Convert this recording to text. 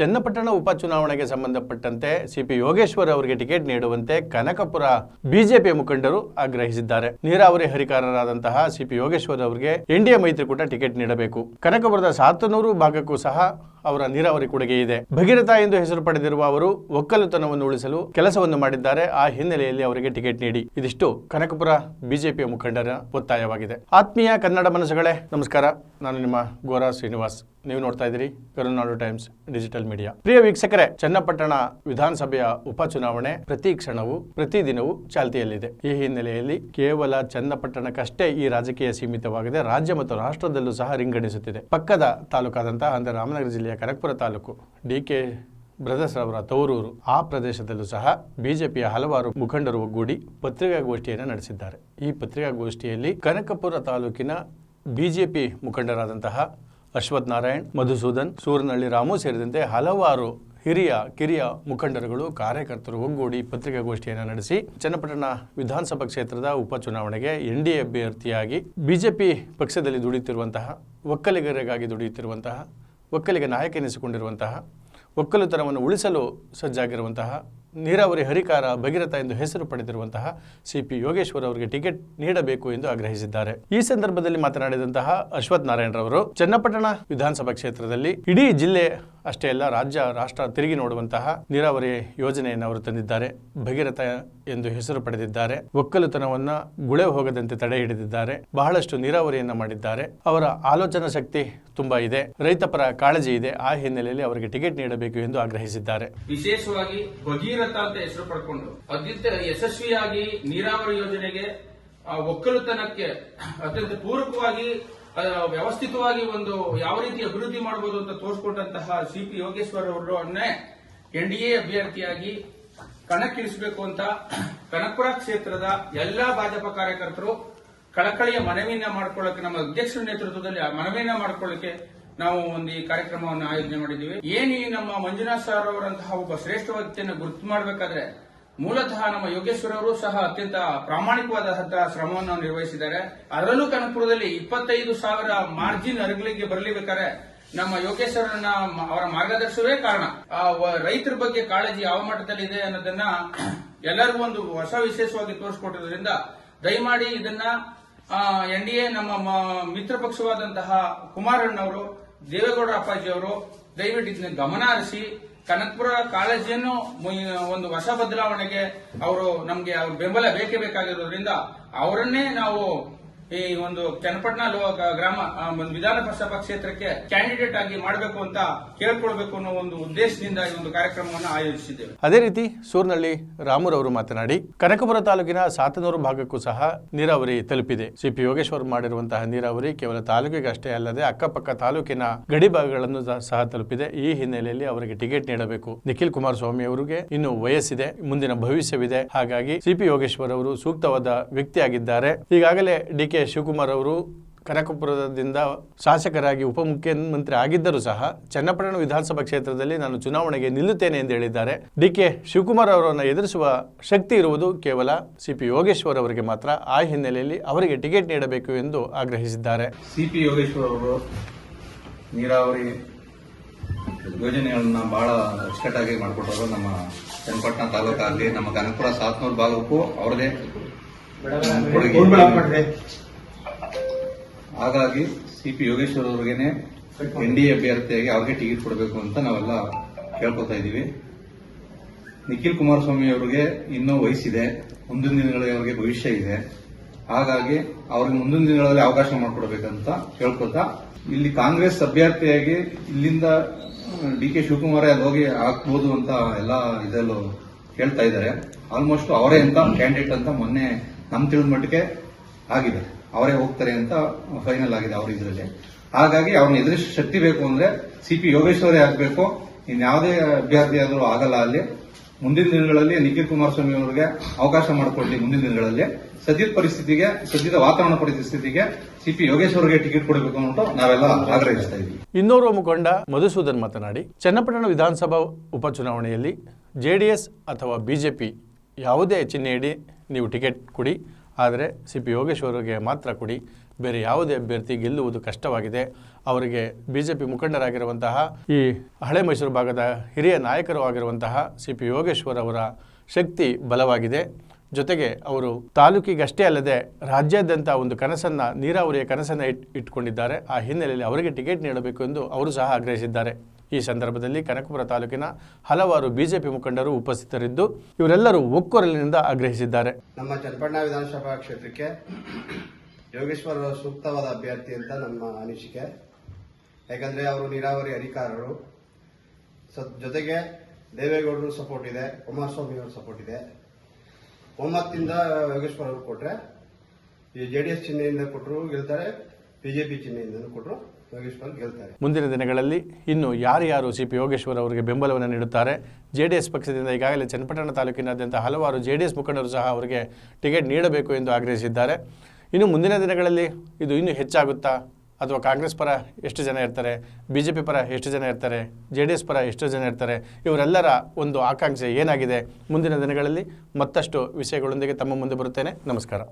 ಚನ್ನಪಟ್ಟಣ ಉಪಚುನಾವಣೆಗೆ ಸಂಬಂಧಪಟ್ಟಂತೆ ಸಿಪಿ ಯೋಗೇಶ್ವರ್ ಅವರಿಗೆ ಟಿಕೆಟ್ ನೀಡುವಂತೆ ಕನಕಪುರ ಬಿಜೆಪಿ ಮುಖಂಡರು ಆಗ್ರಹಿಸಿದ್ದಾರೆ. ನೀರಾವರಿ ಹರಿಕಾರರಾದಂತಹ ಸಿಪಿ ಯೋಗೇಶ್ವರ್ ಅವರಿಗೆ ಎನ್ಡಿಎ ಮೈತ್ರಿಕೂಟ ಟಿಕೆಟ್ ನೀಡಬೇಕು. ಕನಕಪುರದ ಸಾತನೂರು ಭಾಗಕ್ಕೂ ಸಹ ಅವರ ನೀರಾವರಿ ಕೊಡುಗೆ ಇದೆ. ಭಗೀರಥ ಎಂದು ಹೆಸರು ಪಡೆದಿರುವ ಅವರು ಒಕ್ಕಲುತನವನ್ನು ಉಳಿಸಲು ಕೆಲಸವನ್ನು ಮಾಡಿದ್ದಾರೆ. ಆ ಹಿನ್ನೆಲೆಯಲ್ಲಿ ಅವರಿಗೆ ಟಿಕೆಟ್ ನೀಡಿ. ಇದಿಷ್ಟು ಕನಕಪುರ ಬಿಜೆಪಿಯ ಮುಖಂಡರ ಒತ್ತಾಯವಾಗಿದೆ. ಆತ್ಮೀಯ ಕನ್ನಡ ಮನಸ್ಸುಗಳೇ, ನಮಸ್ಕಾರ. ನಾನು ನಿಮ್ಮ ಗೋರಾ ಶ್ರೀನಿವಾಸ್. ನೀವು ನೋಡ್ತಾ ಇದ್ದೀರಿ ಕರುನಾಡು ಟೈಮ್ಸ್ ಡಿಜಿಟಲ್ ಮೀಡಿಯಾ. ಪ್ರಿಯ ವೀಕ್ಷಕರೇ, ಚನ್ನಪಟ್ಟಣ ವಿಧಾನಸಭೆಯ ಉಪಚುನಾವಣೆ ಪ್ರತಿ ಕ್ಷಣವೂ, ಪ್ರತಿ ದಿನವೂ ಚಾಲ್ತಿಯಲ್ಲಿದೆ. ಈ ಹಿನ್ನೆಲೆಯಲ್ಲಿ ಕೇವಲ ಚನ್ನಪಟ್ಟಣಕ್ಕಷ್ಟೇ ಈ ರಾಜಕೀಯ ಸೀಮಿತವಾಗಿದೆ. ರಾಜ್ಯ ಮತ್ತು ರಾಷ್ಟ್ರದಲ್ಲೂ ಸಹ ರಿಂಗಣಿಸುತ್ತಿದೆ. ಪಕ್ಕದ ತಾಲೂಕಾದಂತಹ ಅಂದರೆ ರಾಮನಗರ ಜಿಲ್ಲೆಯ ಕನಕಪುರ ತಾಲೂಕು ಡಿಕೆ ಬ್ರದರ್ಸ್ ಅವರ ತವರೂರು, ಆ ಪ್ರದೇಶದಲ್ಲೂ ಸಹ ಬಿಜೆಪಿಯ ಹಲವಾರು ಮುಖಂಡರು ಒಗ್ಗೂಡಿ ಪತ್ರಿಕಾಗೋಷ್ಠಿಯನ್ನು ನಡೆಸಿದ್ದಾರೆ. ಈ ಪತ್ರಿಕಾಗೋಷ್ಠಿಯಲ್ಲಿ ಕನಕಪುರ ತಾಲೂಕಿನ ಬಿಜೆಪಿ ಮುಖಂಡರಾದಂತಹ ಅಶ್ವಥ್ ನಾರಾಯಣ್, ಮಧುಸೂದನ್ ಸೂರನಹಳ್ಳಿ ರಾಮು ಸೇರಿದಂತೆ ಹಲವಾರು ಹಿರಿಯ, ಕಿರಿಯ ಮುಖಂಡರುಗಳು, ಕಾರ್ಯಕರ್ತರು ಒಗ್ಗೂಡಿ ಪತ್ರಿಕಾಗೋಷ್ಠಿಯನ್ನು ನಡೆಸಿ ಚನ್ನಪಟ್ಟಣ ವಿಧಾನಸಭಾ ಕ್ಷೇತ್ರದ ಉಪಚುನಾವಣೆಗೆ ಎನ್ ಡಿ ಅಭ್ಯರ್ಥಿಯಾಗಿ ಬಿಜೆಪಿ ಪಕ್ಷದಲ್ಲಿ ದುಡಿಯುತ್ತಿರುವಂತಹ, ಒಕ್ಕಲಿಗರಿಗಾಗಿ ದುಡಿಯುತ್ತಿರುವಂತಹ ಒಕ್ಕಲಿಗ ನಾಯಕ ಎನಿಸಿಕೊಂಡಿರುವಂತಹ ಒಕ್ಕಲುತನವನ್ನು ಉಳಿಸಲು ಸಜ್ಜಾಗಿರುವಂತಹ ನೀರಾವರಿ ಹರಿಕಾರ ಭಗೀರಥ ಎಂದು ಹೆಸರು ಪಡೆದಿರುವಂತಹ ಸಿ ಪಿ ಯೋಗೇಶ್ವರ್ ಅವರಿಗೆ ಟಿಕೆಟ್ ನೀಡಬೇಕು ಎಂದು ಆಗ್ರಹಿಸಿದ್ದಾರೆ. ಈ ಸಂದರ್ಭದಲ್ಲಿ ಮಾತನಾಡಿದಂತಹ ಅಶ್ವಥ್ ನಾರಾಯಣರವರು ಚನ್ನಪಟ್ಟಣ ವಿಧಾನಸಭಾ ಕ್ಷೇತ್ರದಲ್ಲಿ ಇಡೀ ಜಿಲ್ಲೆ ಅಷ್ಟೇ ಅಲ್ಲ, ರಾಜ್ಯ, ರಾಷ್ಟ್ರ ತಿರುಗಿ ನೋಡುವಂತಹ ನೀರಾವರಿ ಯೋಜನೆಯನ್ನು ಅವರು ತಂದಿದ್ದಾರೆ. ಭಗೀರಥ ಎಂದು ಹೆಸರು ಪಡೆದಿದ್ದಾರೆ. ಒಕ್ಕಲುತನವನ್ನ ಗುಳೆ ಹೋಗದಂತೆ ತಡೆ ಹಿಡಿದಿದ್ದಾರೆ. ಬಹಳಷ್ಟು ನೀರಾವರಿಯನ್ನು ಮಾಡಿದ್ದಾರೆ. ಅವರ ಆಲೋಚನಾ ಶಕ್ತಿ ತುಂಬಾ ಇದೆ. ರೈತಪರ ಕಾಳಜಿ ಇದೆ. ಆ ಹಿನ್ನೆಲೆಯಲ್ಲಿ ಅವರಿಗೆ ಟಿಕೆಟ್ ನೀಡಬೇಕು ಎಂದು ಆಗ್ರಹಿಸಿದ್ದಾರೆ. ವಿಶೇಷವಾಗಿ ಭಗೀರಥ ಅಂತ ಹೆಸರು ಪಡ್ಕೊಂಡು. ಅತ್ಯಂತ ಯಶಸ್ವಿಯಾಗಿ ನೀರಾವರಿ ಯೋಜನೆಗೆ ಒಕ್ಕಲುತನಕ್ಕೆ, ಅತ್ಯಂತ ಪೂರಕವಾಗಿ ವ್ಯವಸ್ಥಿತವಾಗಿ ಒಂದು ಯಾವ ರೀತಿ ಅಭಿವೃದ್ಧಿ ಮಾಡಬಹುದು ಅಂತ ತೋರಿಸಿಕೊಟ್ಟಂತಹ ಸಿ ಪಿ ಯೋಗೇಶ್ವರ್ ಅವರನ್ನೇ ಎನ್ಡಿಎ ಅಭ್ಯರ್ಥಿಯಾಗಿ ಕಣಕ್ಕಿಳಿಸಬೇಕು ಅಂತ ಕನಕಪುರ ಕ್ಷೇತ್ರದ ಎಲ್ಲಾ ಭಾಜಪ ಕಾರ್ಯಕರ್ತರು ಕಳಕಳಿಯ ಮನವಿಯನ್ನ ಮಾಡಿಕೊಳ್ಳಕ್ಕೆ ನಮ್ಮ ಅಧ್ಯಕ್ಷರ ನೇತೃತ್ವದಲ್ಲಿ ಮನವಿಯನ್ನ ಮಾಡ್ಕೊಳ್ಳಕ್ಕೆ ನಾವು ಒಂದು ಈ ಕಾರ್ಯಕ್ರಮವನ್ನು ಆಯೋಜನೆ ಮಾಡಿದ್ದೀವಿ. ಏನು ಈ ನಮ್ಮ ಮಂಜುನಾಥ್ ಸರ್ ಅವರಂತಹ ಒಬ್ಬ ಶ್ರೇಷ್ಠ ವ್ಯಕ್ತಿಯನ್ನು ಗುರುತು ಮಾಡಬೇಕಾದ್ರೆ ಮೂಲತಃ ನಮ್ಮ ಯೋಗೇಶ್ವರ ಅವರು ಸಹ ಅತ್ಯಂತ ಪ್ರಾಮಾಣಿಕವಾದಂತಹ ಶ್ರಮವನ್ನು ನಿರ್ವಹಿಸಿದ್ದಾರೆ. ಅದರಲ್ಲೂ ಕನಕಪುರದಲ್ಲಿ ಇಪ್ಪತ್ತೈದು ಸಾವಿರ ಮಾರ್ಜಿನ್ ಅರಗಲಿಗೆ ಬರಲಿಬೇಕಾದ್ರೆ ನಮ್ಮ ಯೋಗೇಶ್ವರನ ಅವರ ಮಾರ್ಗದರ್ಶನವೇ ಕಾರಣ. ರೈತರ ಬಗ್ಗೆ ಕಾಳಜಿ ಯಾವ ಮಟ್ಟದಲ್ಲಿ ಇದೆ ಅನ್ನೋದನ್ನ ಎಲ್ಲರಿಗೂ ಒಂದು ಹೊಸ ವಿಶೇಷವಾಗಿ ತೋರಿಸಿಕೊಟ್ಟಿರೋದ್ರಿಂದ ದಯಮಾಡಿ ಇದನ್ನ ಎನ್ ಡಿ ಎ ನಮ್ಮ ಮಿತ್ರ ಪಕ್ಷವಾದಂತಹ ಕುಮಾರಣ್ಣವರು ದೇವೇಗೌಡ ಅಪ್ಪಾಜಿ ಅವರು ದಯವಿಟ್ಟು ಇದನ್ನ ಗಮನ ಹರಿಸಿ, ಕನಕಪುರ ಕಾಳಜಿಯನ್ನು ಮು- ಒಂದು ಹೊಸ ಬದಲಾವಣೆಗೆ ಅವರು ನಮಗೆ ಅವ್ರ ಬೆಂಬಲ ಬೇಕೇ ಬೇಕಾಗಿರೋದ್ರಿಂದ ಅವರನ್ನೇ ನಾವು ಈ ಒಂದು ಚನ್ನಪಟ್ಟಣ ಗ್ರಾಮ ಒಂದು ವಿಧಾನ ವಿಧಾನಸಭಾ ಕ್ಷೇತ್ರಕ್ಕೆ ಕ್ಯಾಂಡಿಡೇಟ್ ಆಗಿ ಮಾಡಬೇಕು ಅಂತ ಕೇಳ್ಕೊಳ್ಬೇಕು ಅನ್ನೋ ಒಂದು ಉದ್ದೇಶದಿಂದ ಈ ಒಂದು ಕಾರ್ಯಕ್ರಮವನ್ನು ಆಯೋಜಿಸಿದ್ದೇವೆ. ಅದೇ ರೀತಿ ಸೂರ್ನಳ್ಳಿ ರಾಮುರವರು ಮಾತನಾಡಿ, ಕನಕಪುರ ತಾಲೂಕಿನ ಸಾತನೂರು ಭಾಗಕ್ಕೂ ಸಹ ನೀರಾವರಿ ತಲುಪಿದೆ. ಸಿಪಿ ಯೋಗೇಶ್ವರ್ ಮಾಡಿರುವಂತಹ ನೀರಾವರಿ ಕೇವಲ ತಾಲೂಕಿಗೆ ಅಲ್ಲದೆ ಅಕ್ಕಪಕ್ಕ ತಾಲೂಕಿನ ಗಡಿ ಭಾಗಗಳನ್ನು ಸಹ- ತಲುಪಿದೆ. ಈ ಹಿನ್ನೆಲೆಯಲ್ಲಿ ಅವರಿಗೆ ಟಿಕೆಟ್ ನೀಡಬೇಕು. ನಿಖಿಲ್ ಕುಮಾರಸ್ವಾಮಿ ಅವರಿಗೆ ಇನ್ನು ವಯಸ್ಸಿದೆ, ಮುಂದಿನ ಭವಿಷ್ಯವಿದೆ. ಹಾಗಾಗಿ ಸಿಪಿ ಯೋಗೇಶ್ವರ್ ಅವರು ಸೂಕ್ತವಾದ ವ್ಯಕ್ತಿಯಾಗಿದ್ದಾರೆ. ಈಗಾಗಲೇ ಡಿ ಕೆ ಶಿವಕುಮಾರ್ ಅವರು ಕನಕಪುರದಿಂದ ಶಾಸಕರಾಗಿ ಉಪಮುಖ್ಯಮಂತ್ರಿ ಆಗಿದ್ದರೂ ಸಹ ಚನ್ನಪಟ್ಟಣ ವಿಧಾನಸಭಾ ಕ್ಷೇತ್ರದಲ್ಲಿ ನಾನು ಚುನಾವಣೆಗೆ ನಿಲ್ಲುತ್ತೇನೆ ಎಂದು ಹೇಳಿದ್ದಾರೆ. ಡಿ ಕೆ ಶಿವಕುಮಾರ್ ಅವರನ್ನು ಎದುರಿಸುವ ಶಕ್ತಿ ಇರುವುದು ಕೇವಲ ಸಿಪಿ ಯೋಗೇಶ್ವರ್ ಅವರಿಗೆ ಮಾತ್ರ. ಆ ಹಿನ್ನೆಲೆಯಲ್ಲಿ ಅವರಿಗೆ ಟಿಕೆಟ್ ನೀಡಬೇಕು ಎಂದು ಆಗ್ರಹಿಸಿದ್ದಾರೆ. ಸಿಪಿ ಯೋಗೇಶ್ವರ್ ಅವರು ನೀರಾವರಿ ಯೋಜನೆಗಳನ್ನ ಬಹಳ ಅಚ್ಚುಕಟ್ಟಾಗಿ ಮಾಡಿಕೊಟ್ಟವರು. ನಮ್ಮ ಚನ್ನಪಟ್ಟಣ ತಾಲೂಕಾಗಲಿ ನಮ್ಮ ಕನಕಪುರ ಸಾತ್ನೂರು ಭಾಗಕ್ಕೂ ಅವರದೇ ಕೊಡುಗೆ ಸಿ ಸಿಪಿ ಯೋಗೇಶ್ವರ್ ಅವ್ರಿಗೇನೆ ಎನ್ ಡಿ ಅಭ್ಯರ್ಥಿಯಾಗಿ ಅವ್ರಿಗೆ ಟಿಕೆಟ್ ಕೊಡಬೇಕು ಅಂತ ನಾವೆಲ್ಲ ಕೇಳ್ಕೊತಾ ಇದ್ದೀವಿ. ನಿಖಿಲ್ ಕುಮಾರಸ್ವಾಮಿ ಅವರಿಗೆ ಇನ್ನೂ ವಯಸ್ಸಿದೆ, ಮುಂದಿನ ದಿನಗಳಲ್ಲಿ ಅವರಿಗೆ ಭವಿಷ್ಯ ಇದೆ. ಹಾಗಾಗಿ ಅವ್ರಿಗೆ ಮುಂದಿನ ದಿನಗಳಲ್ಲಿ ಅವಕಾಶ ಮಾಡಿಕೊಡ್ಬೇಕಂತ ಕೇಳ್ಕೊತಾ ಇಲ್ಲಿ ಕಾಂಗ್ರೆಸ್ ಅಭ್ಯರ್ಥಿಯಾಗಿ ಇಲ್ಲಿಂದ ಡಿ ಕೆ ಶಿವಕುಮಾರ್ ಅಲ್ಲಿ ಹೋಗಿ ಹಾಕ್ಬೋದು ಅಂತ ಎಲ್ಲ ಇದರಲ್ಲೂ ಹೇಳ್ತಾ ಇದ್ದಾರೆ. ಆಲ್ಮೋಸ್ಟ್ ಅವರೇ ಅಂತ, ಕ್ಯಾಂಡಿಡೇಟ್ ಅಂತ ಮೊನ್ನೆ ನಮ್ ತಿಳಿದ ಮಟ್ಟಿಗೆ ಆಗಿದೆ. ಅವರೇ ಹೋಗ್ತಾರೆ ಅಂತ ಫೈನಲ್ ಆಗಿದೆ ಅವ್ರ ಇದರಲ್ಲಿ. ಹಾಗಾಗಿ ಅವ್ರನ್ನ ಎದುರಿಸ ಶಕ್ತಿ ಬೇಕು ಅಂದ್ರೆ ಸಿ ಪಿ ಯೋಗೇಶ್ವರೇ ಆಗಬೇಕು. ಇನ್ಯಾವುದೇ ಅಭ್ಯರ್ಥಿ ಆದರೂ ಆಗಲ್ಲ ಅಲ್ಲಿ. ಮುಂದಿನ ದಿನಗಳಲ್ಲಿ ನಿಖಿಲ್ ಕುಮಾರಸ್ವಾಮಿ ಅವರಿಗೆ ಅವಕಾಶ ಮಾಡಿಕೊಡ್ಲಿ ಮುಂದಿನ ದಿನಗಳಲ್ಲಿ. ಸದ್ಯದ ಪರಿಸ್ಥಿತಿಗೆ, ಸದ್ಯದ ವಾತಾವರಣ ಪರಿಸ್ಥಿತಿಗೆ ಸಿ ಪಿ ಯೋಗೇಶ್ವರ್ಗೆ ಟಿಕೆಟ್ ಕೊಡಬೇಕು ಅಂತ ನಾವೆಲ್ಲ ಆಗ್ರಹಿಸ್ತಾ ಇದ್ದೀವಿ. ಇನ್ನೋರ್ವ ಮುಖಂಡ ಮಧುಸೂದನ್ ಮಾತನಾಡಿ, ಚನ್ನಪಟ್ಟಣ ವಿಧಾನಸಭಾ ಉಪಚುನಾವಣೆಯಲ್ಲಿ ಜೆಡಿಎಸ್ ಅಥವಾ ಬಿಜೆಪಿ ಯಾವುದೇ ಚಿಹ್ನೆಯಡಿ ನೀವು ಟಿಕೆಟ್ ಕೊಡಿ. ಆದರೆ ಸಿ ಪಿ ಯೋಗೇಶ್ವರ್ಗೆ ಮಾತ್ರ ಕೊಡಿ. ಬೇರೆ ಯಾವುದೇ ಅಭ್ಯರ್ಥಿ ಗೆಲ್ಲುವುದು ಕಷ್ಟವಾಗಿದೆ. ಅವರಿಗೆ ಬಿ ಜೆ ಪಿ ಮುಖಂಡರಾಗಿರುವಂತಹ ಈ ಹಳೆ ಮೈಸೂರು ಭಾಗದ ಹಿರಿಯ ನಾಯಕರು ಆಗಿರುವಂತಹ ಸಿ ಪಿ ಯೋಗೇಶ್ವರ್ ಅವರ ಶಕ್ತಿ ಬಲವಾಗಿದೆ. ಜೊತೆಗೆ ಅವರು ತಾಲೂಕಿಗಷ್ಟೇ ಅಲ್ಲದೆ ರಾಜ್ಯಾದ್ಯಂತ ಒಂದು ಕನಸನ್ನು, ನೀರಾವರಿಯ ಕನಸನ್ನು ಇಟ್, ಇಟ್ಕೊಂಡಿದ್ದಾರೆ. ಆ ಹಿನ್ನೆಲೆಯಲ್ಲಿ ಅವರಿಗೆ ಟಿಕೆಟ್ ನೀಡಬೇಕು ಎಂದು ಅವರು ಸಹ ಆಗ್ರಹಿಸಿದ್ದಾರೆ. ಈ ಸಂದರ್ಭದಲ್ಲಿ ಕನಕಪುರ ತಾಲೂಕಿನ ಹಲವಾರು ಬಿಜೆಪಿ ಮುಖಂಡರು ಉಪಸ್ಥಿತರಿದ್ದು ಇವರೆಲ್ಲರೂ ಒಕ್ಕೊರಲಿನಿಂದ ಆಗ್ರಹಿಸಿದ್ದಾರೆ. ನಮ್ಮ ಚನ್ನಪಟ್ಟಣ ವಿಧಾನಸಭಾ ಕ್ಷೇತ್ರಕ್ಕೆ ಯೋಗೇಶ್ವರ ಸೂಕ್ತವಾದ ಅಭ್ಯರ್ಥಿ ಅಂತ ನಮ್ಮ ಅನಿಸಿಕೆ. ಯಾಕಂದ್ರೆ ಅವರು ನೀರಾವರಿ ಅಧಿಕಾರರು. ಜೊತೆಗೆ ದೇವೇಗೌಡರು ಸಪೋರ್ಟ್ ಇದೆ, ಕುಮಾರಸ್ವಾಮಿ ಅವರು ಸಪೋರ್ಟ್ ಇದೆ. ಒಮ್ಮತ್ತಿಂದ ಯೋಗೇಶ್ವರ ಅವರು ಕೊಟ್ರೆ ಈ ಜೆ ಡಿ ಎಸ್ ಚಿಹ್ನೆಯಿಂದ ಕೊಟ್ಟರು ಗೆಲ್ತಾರೆ ಬಿಜೆಪಿ ಚಿಹ್ನೆಯಿಂದ ಕೊಟ್ಟರು ಮುಂದಿನ ದಿನಗಳಲ್ಲಿ ಇನ್ನು ಯಾರ್ಯಾರು ಸಿ ಪಿ ಯೋಗೇಶ್ವರ್ ಅವರಿಗೆ ಬೆಂಬಲವನ್ನು ನೀಡುತ್ತಾರೆ ಜೆ ಡಿ ಎಸ್ ಪಕ್ಷದಿಂದ ಈಗಾಗಲೇ ಚನ್ನಪಟ್ಟಣ ತಾಲೂಕಿನಾದ್ಯಂತ ಹಲವಾರು ಜೆ ಡಿ ಎಸ್ ಮುಖಂಡರು ಸಹ ಅವರಿಗೆ ಟಿಕೆಟ್ ನೀಡಬೇಕು ಎಂದು ಆಗ್ರಹಿಸಿದ್ದಾರೆ. ಇನ್ನು ಮುಂದಿನ ದಿನಗಳಲ್ಲಿ ಇದು ಇನ್ನೂ ಹೆಚ್ಚಾಗುತ್ತಾ? ಅಥವಾ ಕಾಂಗ್ರೆಸ್ ಪರ ಎಷ್ಟು ಜನ ಇರ್ತಾರೆ? ಬಿ ಜೆ ಪಿ ಪರ ಎಷ್ಟು ಜನ ಇರ್ತಾರೆ? ಜೆ ಡಿ ಎಸ್ ಪರ ಎಷ್ಟು ಜನ ಇರ್ತಾರೆ? ಇವರೆಲ್ಲರ ಒಂದು ಆಕಾಂಕ್ಷೆ ಏನಾಗಿದೆ? ಮುಂದಿನ ದಿನಗಳಲ್ಲಿ ಮತ್ತಷ್ಟು ವಿಷಯಗಳೊಂದಿಗೆ ತಮ್ಮ ಮುಂದೆ ಬರುತ್ತೇನೆ. ನಮಸ್ಕಾರ.